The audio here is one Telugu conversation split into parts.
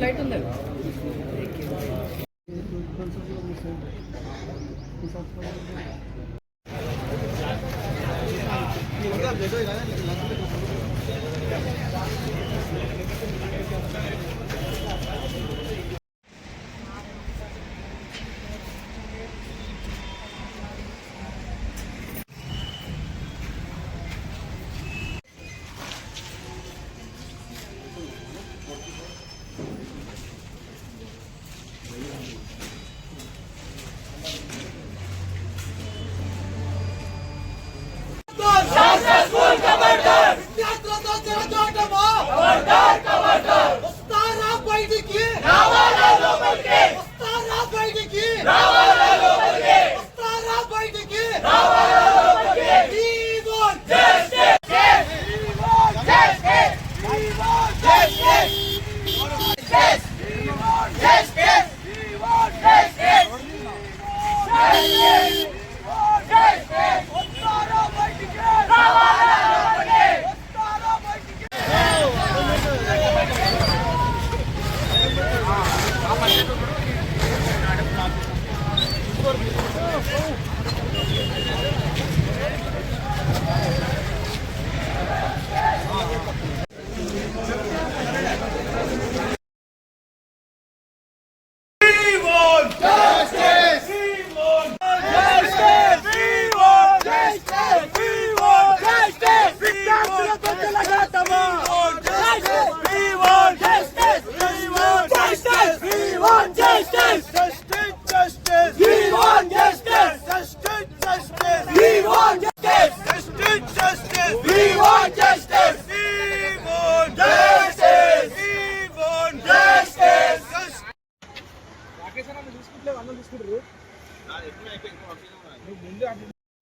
లైట్ లైట్ ఉంది Gracias.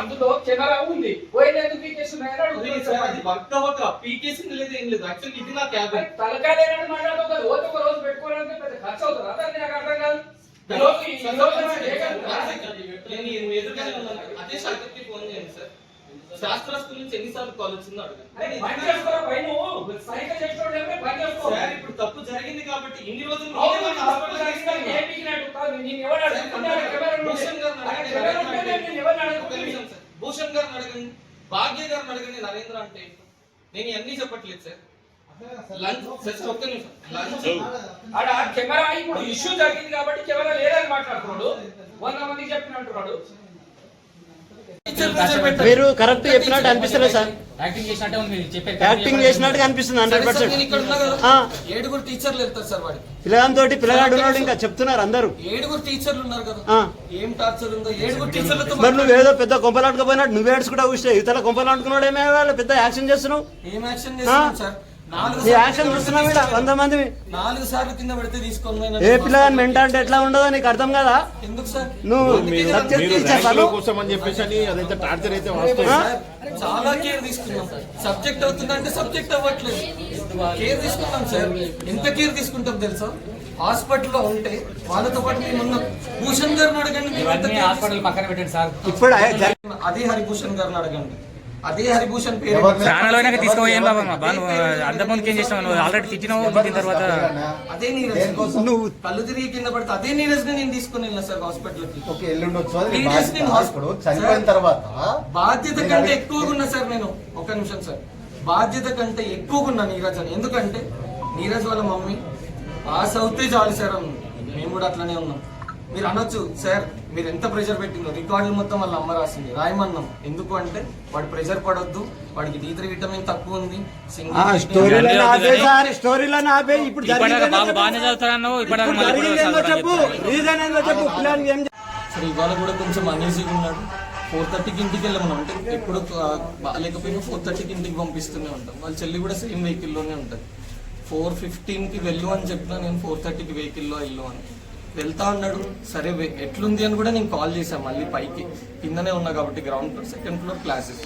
అందులో కెమెరా ఉంది. పోయిన ఎందుకు పీకేస్తున్నాయని అది అడుగుతున్నాను సార్, సార్. అది వర్క్ అవ్వక పీకేసింది లేదు ఏం లేదు. యాక్చువల్లీ ఇది నా క్యాబిన్ తలకాయ లేనట్టు మాట్లాడుతుంది రోజు ఒక రోజు పెట్టుకోవాలంటే పెద్ద ఖర్చు అవుతుంది? అదే నాకు అర్థం కాదు. ఈ రోజు ఈ రోజు నాకు ఏ ఖర్చు? నేను ఈ ఎదురుగానే ఉన్నాను. అదే శాఖకి ఫోన్ చేయండి సార్. శాస్త్ర ఎన్నిసార్లు కాల్ వచ్చిందో అడగండి. ఇప్పుడు తప్పు జరిగింది కాబట్టి ఇన్ని రోజులు ఎవరు. భూషణ్ గారిని అడగండి, భాగ్య గారిని అడగండి నరేంద్ర అంటే నేను ఇవన్నీ చెప్పట్లేదు సార్. లంచ్ సార్ ఒక్క నిమిషం. లంచ్. ఆడ కెమెరా ఇప్పుడు ఇష్యూ జరిగింది కాబట్టి కెమెరా లేదని మాట్లాడుతున్నాడు. వంద మందికి చెప్పినట్టున్నాడు. మీరు కరెక్ట్ చెప్పినట్టు అనిపిస్తలేదు సార్ యాక్టింగ్ చేసినట్టే ఉంది మీరు చెప్పే యాక్టింగ్ చేసినట్టుగా అనిపిస్తుంది హండ్రెడ్. పర్సెంట్ ఏడుగురు టీచర్లు వెళ్తారు సార్ వాడికి. పిల్లగాంతోటి పిల్లగాడు ఉన్నాడు ఇంకా చెప్తున్నారు అందరూ. ఏడుగురు టీచర్లు ఉన్నారు కదా. ఏం టార్చర్ ఉందో ఏడుగురు టీచర్లతో మరి నువ్వేదో పెద్ద కొంపలాట్టుకుపోయినట్టు నువ్వు ఏడ్చుకుంటా కూర్చో ఇతర కొంపలాట్టుకున్నాడు ఏమే వాళ్ళు పెద్ద యాక్షన్ చేస్తున్నావు. ఏం యాక్షన్ చేస్తున్నాం ఆ? సార్ వంద మంది. నాలుగు సార్లు కింద పెడితే తీసుకొని ఏ పిల్లగాని మెంటాలిటీ ఎట్లా ఉండదో నీకు అర్థం కదా? ఎందుకు సార్? నువ్వు సబ్జెక్ట్ ఇచ్చేస్తాను కోసం అని చెప్పేసి అని అదైతే టార్చర్ అయితే చాలా కేర్ తీసుకున్నాం. సబ్జెక్ట్ అవుతుందంటే సబ్జెక్ట్ అవ్వట్లేదు. కేర్ తీసుకున్నాం సార్. ఎంత కేర్ తీసుకుంటాం తెలుసా? హాస్పిటల్లో ఉంటే వాళ్ళతో పాటు మేము ఉన్నాం. భూషణ్ గారిని అడగండి హాస్పిటల్ పక్కన పెట్టండి సార్. ఇప్పుడు. అదే హరిభూషణ్ గారిని అడగండి. అదే హరిభూషణ్ పేరు. ఛానల్ అయినాక బాబా? బా నువ్వు అంతకుముందుకు ఏం చేసినావు? నువ్వు ఆల్రెడీ తిట్టినావు తిట్టిన తర్వాత అదే నీరజ్. నువ్వు కళ్ళు తిరిగి కింద పడితే. అదే నీరజ్ని నేను తీసుకుని వెళ్ళిన సార్ హాస్పిటల్కి ఓకే ఇప్పుడు. చనిపోయిన తర్వాత బాధ్యత కంటే ఎక్కువగా ఉన్నా సార్ నేను. ఒక నిమిషం సార్. బాధ్యత కంటే ఎక్కువగా ఉన్నా నీరజ్ అని. ఎందుకంటే నీరజ్ వాళ్ళ మమ్మీ. పాస్ అవుతే చాలు సార్ మేము కూడా అట్లనే ఉన్నాం. మీరు అనొచ్చు సార్. మీరు ఎంత ప్రెషర్ పెట్టిందో. రికార్డులు మొత్తం వాళ్ళ అమ్మ రాసింది. రాయమన్నాం. ఎందుకు అంటే వాడు ప్రెషర్ పడొద్దు. వాడికి డీ త్రీ విటమిన్ తక్కువ ఉంది. సార్ ఇవాళ కూడా కొంచెం అనీజీగా ఉన్నాడు. ఫోర్ థర్టీకి ఇంటికి వెళ్ళమన్నాం. అంటే ఎప్పుడు ఆ, బాగాలేకపోయినా ఫోర్ థర్టీకి ఇంటికి పంపిస్తూనే ఉంటాం. వాళ్ళ చెల్లి కూడా సేమ్ వెహికల్లోనే ఉంటుంది. ఫోర్ ఫిఫ్టీన్కి వెళ్ళు అని చెప్పినా నేను ఫోర్ థర్టీకి వెహికల్లో వెళ్ళు అని. వెళ్తా అన్నాడు. సరే ఎట్లుంది అని కూడా నేను కాల్ చేశాను మళ్ళీ పైకి. కిందనే ఉన్నా కాబట్టి ground floor second floor classes.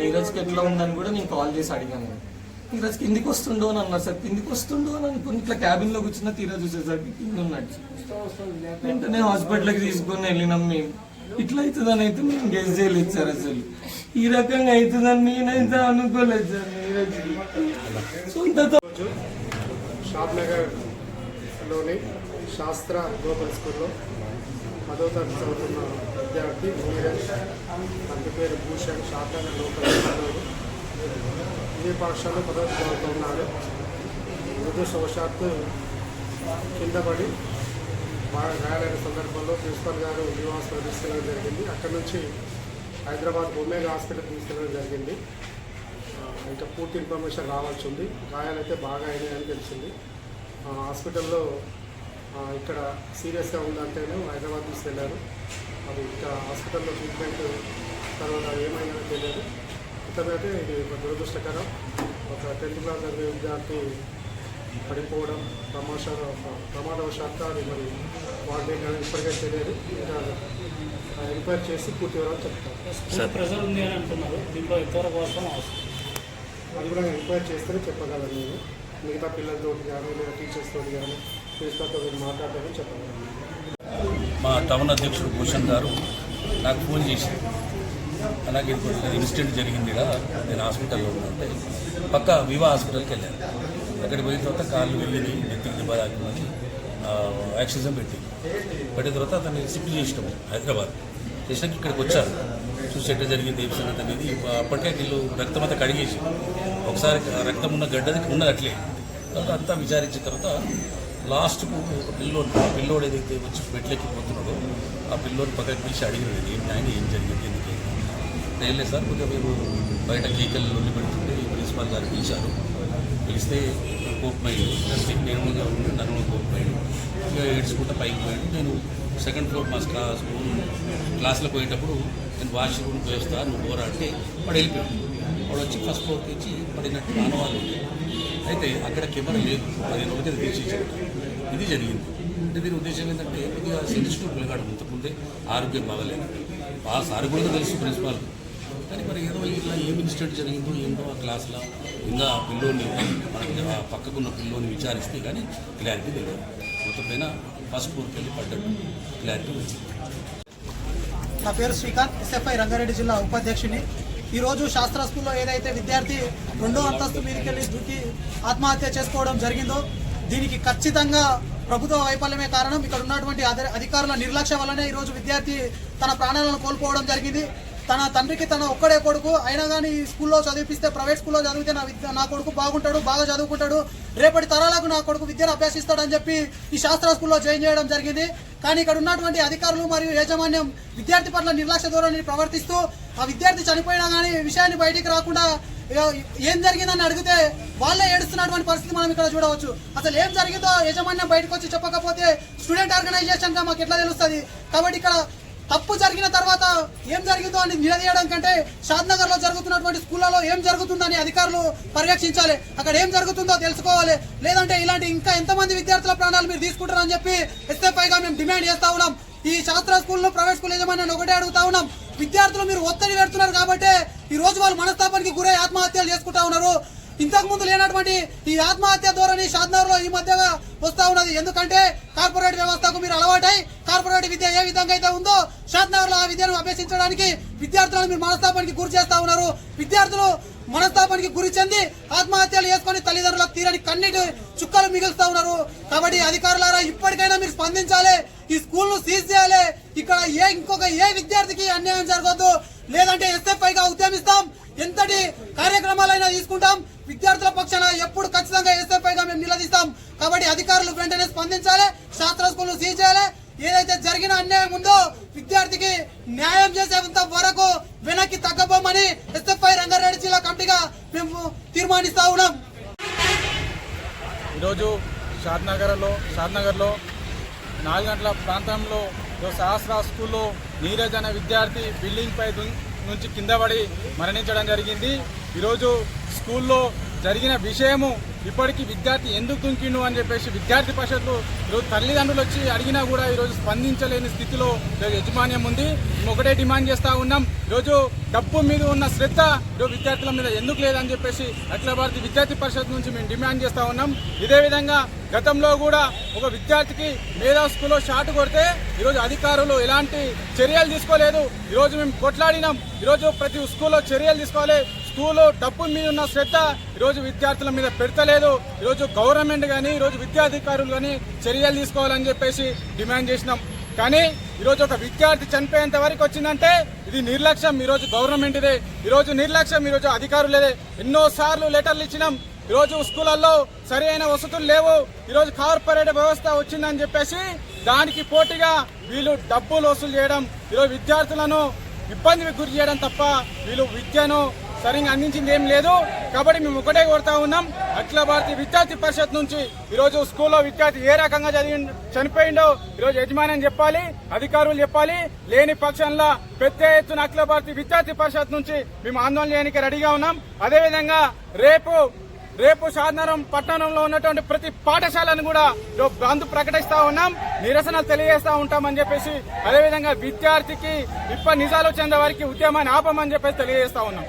నీరజ్కి ఎట్లా ఉందని కూడా నేను కాల్ చేసి అడిగాను నీరజ్ కిందికి వస్తుండో అని అన్నారు సార్. కిందికి వస్తుండో అని అనుకుని ఇట్లా క్యాబిన్లో కూర్చున్న తీరజ్ చూసేసరికి కింద ఉన్నాడు వెంటనే హాస్పిటల్కి తీసుకొని వెళ్ళినాం మేము. ఇట్లా అవుతుందని అయితే మేము గెస్ చేయలేదు సార్ అసలు. ఈ రకంగా అవుతుందని నేనైతే అనుకోలేదు సార్ నీరజ్ సొంతతో నగర్ నగర్లోని శాస్త్ర గ్లోబల్ స్కూల్లో పదో తరగతి చదువుతున్న విద్యార్థి నీరజ్ తండ్రి పేరు భూషణ్ షార్ట్లైన్ లోకల్ చదువు ఇదే పాఠశాలలో పదో తరగతి ఉన్నాడు దురదృష్టవశాత్తు కింద పడి బాగా గాయాలైన సందర్భంలో ప్రిన్సిపల్ గారు న్యూ హాస్పిటల్ తీసుకెళ్ళడం జరిగింది. అక్కడి నుంచి హైదరాబాద్ ఒమేగా హాస్పిటల్ తీసుకెళ్ళడం జరిగింది. ఇంకా పూర్తి ఇన్ఫర్మేషన్ రావాల్సి ఉంది. గాయాలైతే బాగా అయినాయని తెలిసింది. హాస్పిటల్లో ఇక్కడ సీరియస్గా ఉందంటేనే హైదరాబాద్ తీసుకెళ్ళారు అది ఇంకా హాస్పిటల్లో ట్రీట్మెంట్ తర్వాత ఏమైందో తెలియదు. ఇతనైతే ఇది ఒక దురదృష్టకరం. ఒక టెన్త్ క్లాస్ చదివే విద్యార్థి పడిపోవడం ప్రమాద ప్రమాదవశాత్తు అది మరి వాటి ఇప్పటికే తెలియదు. ఇంకా ఎంక్వైరీ చేసి పూర్తి వివరాలు చెప్తారు. ప్రెషర్ ఉంది అని అంటున్నారు. దీంట్లో ఎంతవరకు అవసరం. అది కూడా ఎంక్వైరీ చేస్తేనే చెప్పగలను నేను. మిగతా పిల్లలతో కానీ లేదా టీచర్స్తో కానీ ప్రిన్సిపల్తో మాట్లాడతామని చెప్పగలను మా టౌన్ అధ్యక్షుడు భూషణ్ గారు నాకు ఫోన్ చేసి అలాగే ఇప్పుడు ఇన్సిడెంట్ జరిగింది కదా నేను హాస్పిటల్లో ఉంటే పక్క వివా హాస్పిటల్కి వెళ్ళాను. అక్కడికి పోయిన తర్వాత కాళ్ళు వెళ్ళింది నెత్తికి దెబ్బ యాక్సిజన్ పెట్టింది. పెట్టిన తర్వాత అతన్ని సిప్ చేసినాము హైదరాబాద్. చేసినాక ఇక్కడికి వచ్చారు. చూసి ఎట్లా జరిగింది ఏం సంగతి అనేది అప్పటికే వీళ్ళు రక్తం అంతా కడిగేసి ఒకసారి రక్తం ఉన్న గడ్డది ఉన్నది అట్లే. తర్వాత అంతా విచారించిన తర్వాత లాస్ట్కు ఒక పిల్లోడు పిల్లోడు ఏదైతే వచ్చి బెడ్లెక్కి పోతున్నాడో ఆ పిల్లోని పక్కకి పిలిచి అడిగినాడు ఏం ఆయన ఏం జరిగింది? ఎందుకే ఏం లేదు సార్ కొంచెం మేము బయట కేకలు నుండి పెడుతుంటే ప్రిన్సిపాల్ గారు పిలిచారు. పిలిస్తే కోపమైంది నేను ఉండి నన్ను కూడా కోపమైంది ఇక ఏడ్చుకుంటా పైకి పోయాడు. నేను సెకండ్ ఫ్లోర్ మా క్లాస్ క్లాస్లో పోయేటప్పుడు నేను వాష్రూమ్ పోయిస్తా నువ్వు పోరా అంటే వాడు వెళ్ళిపోయాడు. వాడు వచ్చి ఫస్ట్ ఫ్లోర్కి వచ్చి పడినట్టు ఆనవాళ్ళు అయితే అక్కడ కెమెరా లేదు. అది ఒకటి తీసి ఇది జరిగింది. అంటే దీని ఉద్దేశం ఏంటంటే కొద్దిగా సెన్సిటివ్ పిల్లగాడు ముందే ఆరోగ్యం బాగలేదు. ఆ సార్ కూడా తెలుసు ప్రిన్సిపాల్. కానీ మరి ఏదో ఇట్లా ఏం ఇన్సిడెంట్ జరిగిందో ఏంటో ఆ క్లాస్లో ఇంకా ఆ పిల్లోని మనకి ఆ పక్కకున్న పిల్లోని విచారిస్తే కానీ క్లారిటీ తెలియదు. మొత్తం పైన ఫస్ట్ ఫ్లోర్కి వెళ్ళి పడ్డట్టు క్లారిటీ వచ్చింది. నా పేరు శ్రీకాంత్. ఎస్ఎఫ్ఐ రంగారెడ్డి జిల్లా ఉపాధ్యక్షుని. ఈరోజు శాస్త్ర స్కూల్లో ఏదైతే విద్యార్థి రెండో అంతస్తు మీదకి వెళ్ళి దూకి ఆత్మహత్య చేసుకోవడం జరిగిందో దీనికి ఖచ్చితంగా ప్రభుత్వ వైఫల్యమే కారణం. ఇక్కడ ఉన్నటువంటి అధికారుల నిర్లక్ష్యం వల్లనే ఈరోజు విద్యార్థి తన ప్రాణాలను కోల్పోవడం జరిగింది. తన తండ్రికి తన ఒక్కడే కొడుకు. అయినా కానీ ఈ స్కూల్లో చదివిపిస్తే ప్రైవేట్ స్కూల్లో చదివితే నా విద్య నా కొడుకు బాగుంటాడు బాగా చదువుకుంటాడు. రేపటి తరాలకు నా కొడుకు విద్యను అభ్యసిస్తాడని చెప్పి ఈ శాస్త్ర స్కూల్లో జాయిన్ చేయడం జరిగింది. కానీ ఇక్కడ ఉన్నటువంటి అధికారులు మరియు యాజమాన్యం విద్యార్థి పట్ల నిర్లక్ష్య ధోరణి ప్రవర్తిస్తూ ఆ విద్యార్థి చనిపోయినా కానీ విషయాన్ని బయటికి రాకుండా ఏం జరిగిందని అడిగితే వాళ్ళే ఏడుస్తున్నటువంటి పరిస్థితి మనం ఇక్కడ చూడవచ్చు. అసలు ఏం జరిగిందో యజమాన్యం బయటకు వచ్చి చెప్పకపోతే స్టూడెంట్ ఆర్గనైజేషన్గా మాకు ఎట్లా తెలుస్తుంది? కాబట్టి ఇక్కడ తప్పు జరిగిన తర్వాత ఏం జరిగిందో అని నిలదీయడం కంటే షాద్నగర్లో జరుగుతున్నటువంటి స్కూళ్ళలో ఏం జరుగుతుందని అధికారులు పర్యవేక్షించాలి అక్కడ ఏం జరుగుతుందో తెలుసుకోవాలి. లేదంటే ఇలాంటి ఇంకా ఎంతమంది విద్యార్థుల ప్రాణాలు మీరు తీసుకుంటారని చెప్పి ఎస్ఎఫ్ఐగా మేము డిమాండ్ చేస్తా ఉన్నాం. ఈ శాస్త్ర స్కూల్లో ప్రైవేట్ స్కూల్ యజమాని ఒకటే అడుగుతా ఉన్నాం. విద్యార్థులు మీరు ఒత్తిడి పెడుతున్నారు కాబట్టి ఈ రోజు వాళ్ళు మనస్తాపానికి గురై ఆత్మహత్యలు చేసుకుంటా ఉన్నారు. ఇంతకు ముందు లేనటువంటి ఈ ఆత్మహత్య ధోరణి షాద్నగర్ ఈ మధ్యగా వస్తా ఉన్నది. ఎందుకంటే కార్పొరేట్ వ్యవస్థకు మీరు అలవాటై కార్పొరేట్ విద్య ఏ విధంగా అయితే ఉందో షాద్నగర్ ఆ విద్యను అభ్యసించడానికి విద్యార్థులను మీరు మనస్తాపానికి గురి చేస్తా ఉన్నారు. విద్యార్థులు మనస్తాపానికి గురి చెంది ఆత్మహత్యలు చేసుకొని తల్లిదండ్రులకు తీరని కన్నీటి చుక్కలు మిగులుస్తా ఉన్నారు. కాబట్టి అధికారులారా ఇప్పటికైనా మీరు స్పందించాలి. ఈ స్కూల్ను సీజ్ చేయాలి. ఇక్కడ ఏ ఇంకొక ఏ విద్యార్థికి అన్యాయం జరగద్దు. లేదంటే ఎస్ఎఫ్ఐ గా ఉద్యమిస్తాం. ఎంతటి కార్యక్రమాలైనా తీసుకుంటాం. విద్యార్థుల పక్షాన ఎప్పుడు ఖచ్చితంగా ఎస్ఎఫ్ఐ గా మేము నిలదీస్తాం. కాబట్టి అధికారులు వెంటనే స్పందించాలి శాస్త్ర స్కూల్ను సీజ్ చేయాలి. ఏదైతే జరిగిన అన్యాయం ఉందో విద్యార్థికి న్యాయం చేసేంత వరకు వెనక్కి తగ్గబోమని ఎస్ఎఫ్ఐ రంగారెడ్డి జిల్లా కమిటీగా మేము తీర్మానిస్తా ఉన్నాం. ఈరోజు షాద్నగర్లో షాద్నగర్లో నాలుగు గంటల ప్రాంతంలో సహస్ర స్కూల్లో నీరజ్ అనే విద్యార్థి బిల్డింగ్ పై నుంచి కింద పడి మరణించడం జరిగింది. ఈరోజు స్కూల్లో జరిగిన విషయము ఇప్పటికీ విద్యార్థి ఎందుకు దుంకిండు అని చెప్పేసి విద్యార్థి పరిషత్లు ఈరోజు తల్లిదండ్రులు వచ్చి అడిగినా కూడా ఈరోజు స్పందించలేని స్థితిలో యజమాన్యం యాజమాన్యం ఉంది. మేము ఒకటే డిమాండ్ చేస్తా ఉన్నాం. ఈరోజు డబ్బు మీద ఉన్న శ్రద్ధ ఈరోజు విద్యార్థుల మీద ఎందుకు లేదని చెప్పేసి అఖిల భారత విద్యార్థి పరిషత్ నుంచి మేము డిమాండ్ చేస్తా ఉన్నాం. ఇదే విధంగా గతంలో కూడా ఒక విద్యార్థికి మేధా స్కూల్లో షాట్ కొడితే ఈరోజు అధికారులు ఎలాంటి చర్యలు తీసుకోలేదు. ఈరోజు మేము కొట్లాడినాం. ఈరోజు ప్రతి స్కూల్లో చర్యలు తీసుకోవాలి. స్కూల్లో డబ్బు మీద ఉన్న శ్రద్ధ ఈరోజు విద్యార్థుల మీద పెడతలేదు. ఈరోజు గవర్నమెంట్ కానీ ఈరోజు విద్యాధికారులు కానీ చర్యలు తీసుకోవాలని చెప్పేసి డిమాండ్ చేసినాం. కానీ ఈరోజు ఒక విద్యార్థి చనిపోయేంత వరకు వచ్చిందంటే ఇది నిర్లక్ష్యం. ఈరోజు గవర్నమెంట్దే. ఈరోజు నిర్లక్ష్యం. ఈరోజు అధికారులేదే. ఎన్నోసార్లు లెటర్లు ఇచ్చినాం. ఈరోజు స్కూళ్ళల్లో సరైన వసతులు లేవు. ఈరోజు కార్పొరేట్ వ్యవస్థ వచ్చిందని చెప్పేసి దానికి పోటీగా వీళ్ళు డబ్బులు వసూలు చేయడం ఈరోజు విద్యార్థులను ఇబ్బందికి గురి చేయడం తప్ప వీళ్ళు విద్యను సరిగ్గా అందించింది ఏం లేదు. కాబట్టి మేము ఒకటే కోరుతా ఉన్నాం. అఖిల భారతీయ విద్యార్థి పరిషత్ నుంచి ఈరోజు స్కూల్లో విద్యార్థి ఏ రకంగా చదివి చనిపోయిండో ఈరోజు యజమాని అని చెప్పాలి అధికారులు చెప్పాలి లేని పక్షంలో పెద్ద ఎత్తున అఖిల భారతీయ విద్యార్థి పరిషత్ నుంచి మేము ఆందోళన చేయడానికి రెడీగా ఉన్నాం. అదేవిధంగా రేపు రేపు సాధనరం పట్టణంలో ఉన్నటువంటి ప్రతి పాఠశాలను కూడా బంద్ ప్రకటిస్తా ఉన్నాం. నిరసన తెలియజేస్తా ఉంటామని చెప్పేసి అదేవిధంగా విద్యార్థికి ఇప్ప నిజాలు చెందే వారికి ఉద్యమాన్ని ఆపమని చెప్పేసి తెలియజేస్తా ఉన్నాం.